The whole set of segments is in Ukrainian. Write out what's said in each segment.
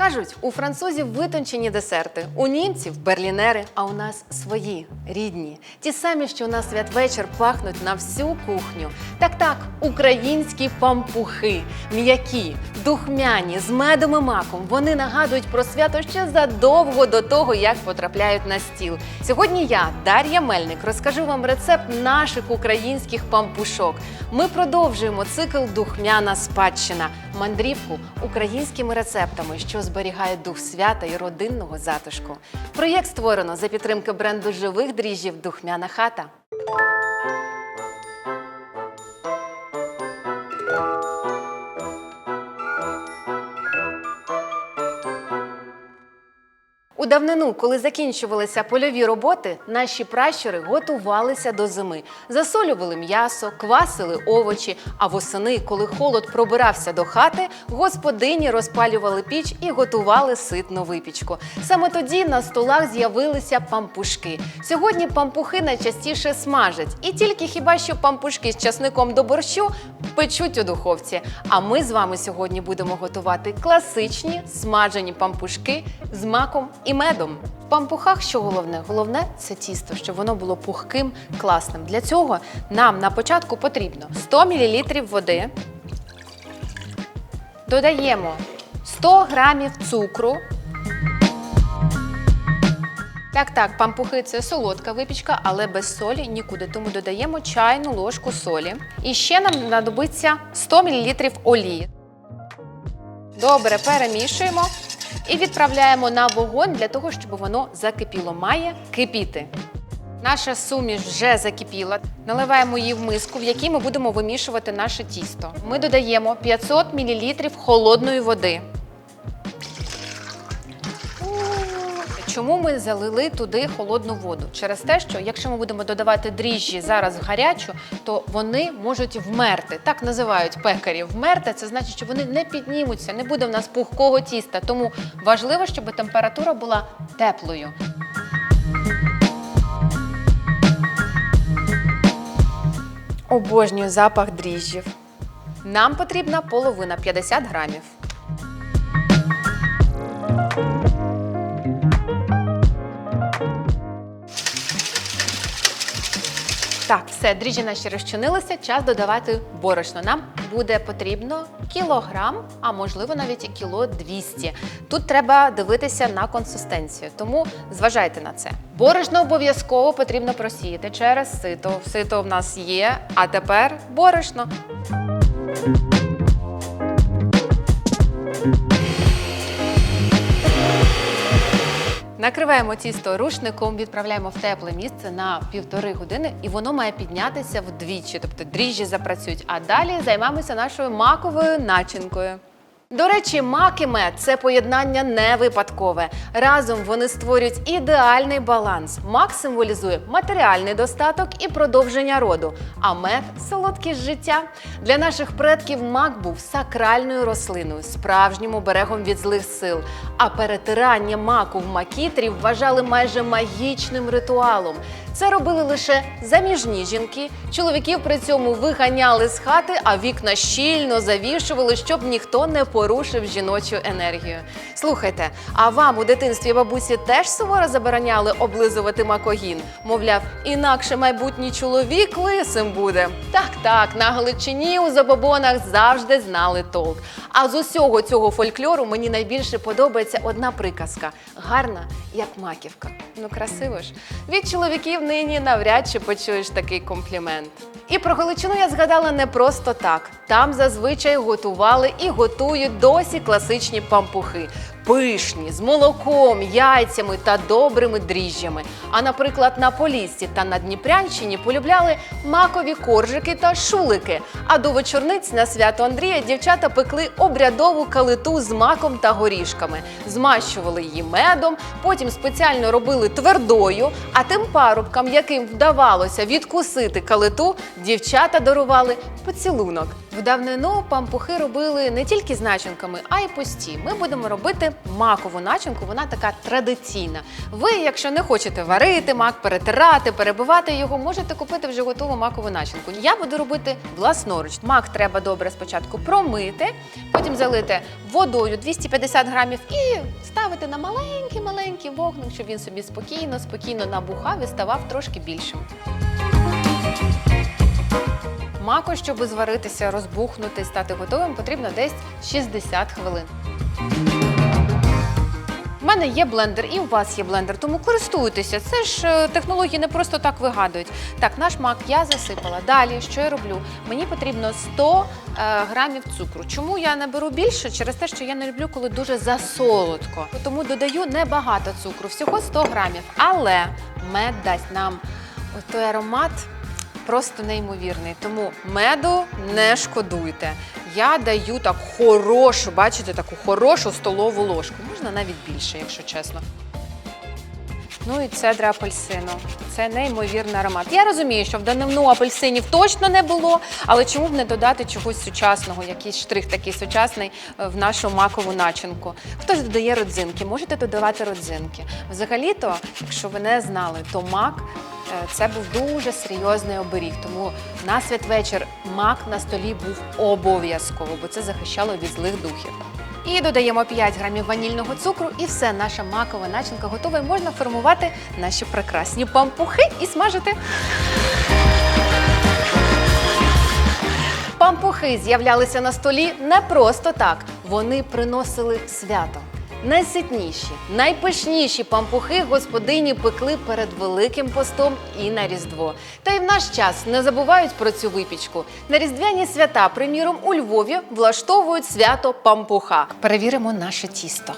Кажуть, у французів витончені десерти, у німців берлінери, а у нас свої рідні. Ті самі, що на святвечір пахнуть на всю кухню. Так так, українські пампухи, м'які, духмяні, з медом і маком. Вони нагадують про свято ще задовго до того, як потрапляють на стіл. Сьогодні я, Дар'я Мельник, розкажу вам рецепт наших українських пампушок. Ми продовжуємо цикл Духмяна спадщина, мандрівку українськими рецептами, що зберігають дух свята і родинного затишку. Проєкт створено за підтримки бренду живих дріжджів Духмяна хата. Давнину, коли закінчувалися польові роботи, наші пращури готувалися до зими. Засолювали м'ясо, квасили овочі. А восени, коли холод пробирався до хати, господині розпалювали піч і готували ситну випічку. Саме тоді на столах з'явилися пампушки. Сьогодні пампухи найчастіше смажать, і тільки хіба що пампушки з часником до борщу печуть у духовці. А ми з вами сьогодні будемо готувати класичні смажені пампушки з маком і медом. В пампухах що головне? Головне це тісто, щоб воно було пухким, класним. Для цього нам на початку потрібно 100 мл води. Додаємо 100 грамів цукру. Так, так, пампухи це солодка випічка, але без солі нікуди. Тому додаємо чайну ложку солі. І ще нам знадобиться 100 мл олії. Добре, перемішуємо і відправляємо на вогонь для того, щоб воно закипіло. Має кипіти. Наша суміш вже закипіла. Наливаємо її в миску, в якій ми будемо вимішувати наше тісто. Ми додаємо 500 мл холодної води. Чому ми залили туди холодну воду? Через те, що якщо ми будемо додавати дріжджі зараз гарячу, то вони можуть вмерти. Так називають пекарі. Вмерти це значить, що вони не піднімуться, не буде в нас пухкого тіста. Тому важливо, щоб температура була теплою. Обожнюю запах дріжджів. Нам потрібна половина 50 грамів. Так, все, дріжджі наші розчинилися, час додавати борошно. Нам буде потрібно кілограм, а можливо навіть і кіло 200. Тут треба дивитися на консистенцію, тому зважайте на це. Борошно обов'язково потрібно просіяти через сито. Сито в нас є, а тепер борошно. Накриваємо тісто рушником, відправляємо в тепле місце на півтори години, і воно має піднятися вдвічі, тобто дріжджі запрацюють. А далі займаємося нашою маковою начинкою. До речі, мак і мед це поєднання не випадкове. Разом вони створюють ідеальний баланс. Мак символізує матеріальний достаток і продовження роду, а мед солодкість життя. Для наших предків мак був сакральною рослиною, справжнім оберегом від злих сил. А перетирання маку в макітрі вважали майже магічним ритуалом. Це робили лише заміжні жінки. Чоловіків при цьому виганяли з хати, а вікна щільно завішували, щоб ніхто не порушив жіночу енергію. Слухайте, а вам у дитинстві бабусі теж суворо забороняли облизувати макогін? Мовляв, інакше майбутній чоловік лисим буде. Так, так, на Галичині у забобонах завжди знали толк. А з усього цього фольклору мені найбільше подобається одна приказка: гарна, як маківка. Ну, красиво ж. Від чоловіків нині навряд чи почуєш такий комплімент. І про Галичину я згадала не просто так. Там зазвичай готували і готують досі класичні пампухи. Пишні, з молоком, яйцями та добрими дріжджями. А наприклад, на Поліссі та на Дніпрянщині полюбляли макові коржики та шулики. А до вечорниць на свято Андрія дівчата пекли обрядову калиту з маком та горішками, змащували її медом, потім спеціально робили твердою. А тим парубкам, яким вдавалося відкусити калиту, дівчата дарували поцілунок. В давнину пампухи робили не тільки з начинками, а й пусті. Ми будемо робити макову начинку. Вона така традиційна. Ви, якщо не хочете варити мак, перетирати, перебивати його, можете купити вже готову макову начинку. Я буду робити власноруч. Мак треба добре спочатку промити, потім залити водою 250 грамів і ставити на маленький-маленький вогник, щоб він собі спокійно, спокійно набухав і ставав трошки більшим. Маку, щоб зваритися, розбухнути стати готовим, потрібно десь 60 хвилин. У мене є блендер, і у вас є блендер, тому користуйтеся. Це ж е, технології не просто так вигадують. Так, наш мак я засипала. Далі, що я роблю? Мені потрібно 100 е, грамів цукру. Чому я не беру більше? Через те, що я не люблю, коли дуже засолодко. Тому додаю небагато цукру, всього 100 грамів. Але мед дасть нам той аромат просто неймовірний. Тому меду не шкодуйте. Я даю так хорошу, бачите, таку хорошу столову ложку. Можна навіть більше, якщо чесно. Ну і цедра апельсину. Це неймовірний аромат. Я розумію, що в давнину апельсинів точно не було, але чому б не додати чогось сучасного, якийсь штрих такий сучасний е, в нашу макову начинку. Хтось додає родзинки, можете додавати родзинки. Взагалі-то, якщо ви не знали, то мак це був дуже серйозний оберіг. Тому на святвечір мак на столі був обов'язково, бо це захищало від злих духів. І додаємо 5 грамів ванільного цукру, і все, наша макова начинка готова. І можна формувати наші прекрасні пампухи і смажити. Пампухи з'являлися на столі не просто так. Вони приносили свято. Найситніші, найпишніші пампухи господині пекли перед Великим постом і на Різдво. Та й в наш час не забувають про цю випічку. На різдвяні свята, приміром, у Львові влаштовують свято пампуха. Перевіримо наше тісто.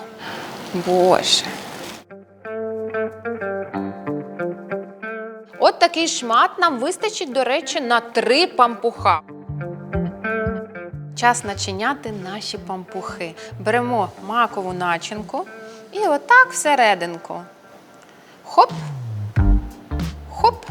Боже. От такий шмат нам вистачить, до речі, на три пампуха. Час начиняти наші пампухи. Беремо макову начинку і отак всерединку. Хоп. Хоп.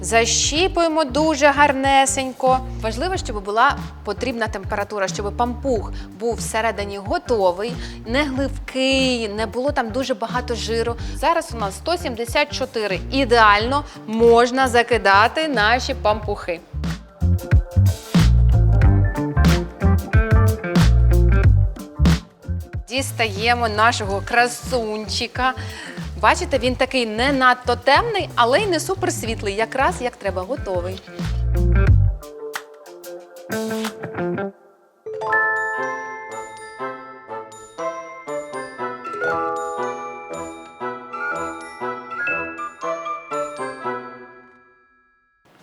Защіпуємо дуже гарнесенько. Важливо, щоб була потрібна температура, щоб пампух був всередині готовий, не гливкий, не було там дуже багато жиру. Зараз у нас 174. Ідеально можна закидати наші пампухи. Дістаємо нашого красунчика. Бачите, він такий не надто темний, але й не суперсвітлий, якраз як треба, готовий.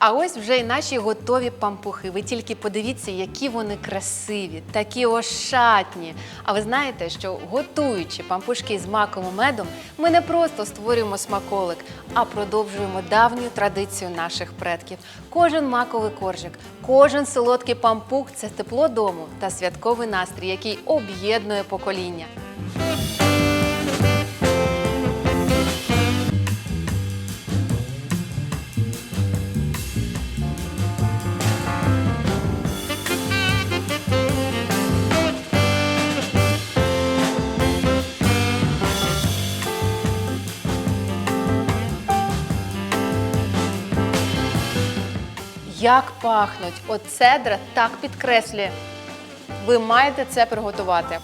А ось вже й наші готові пампухи. Ви тільки подивіться, які вони красиві, такі ошатні. А ви знаєте, що готуючи пампушки з маковим медом, ми не просто створюємо смаколик, а продовжуємо давню традицію наших предків. Кожен маковий коржик, кожен солодкий пампух це тепло дому та святковий настрій, який об'єднує покоління. Як пахнуть! От цедра так підкреслює. Ви маєте це приготувати.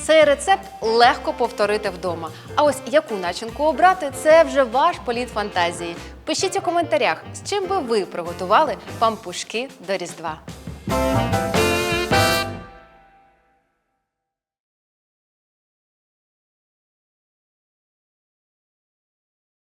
Цей рецепт легко повторити вдома. А ось яку начинку обрати, це вже ваш політ фантазії. Пишіть у коментарях, з чим би ви приготували пампушки до Різдва.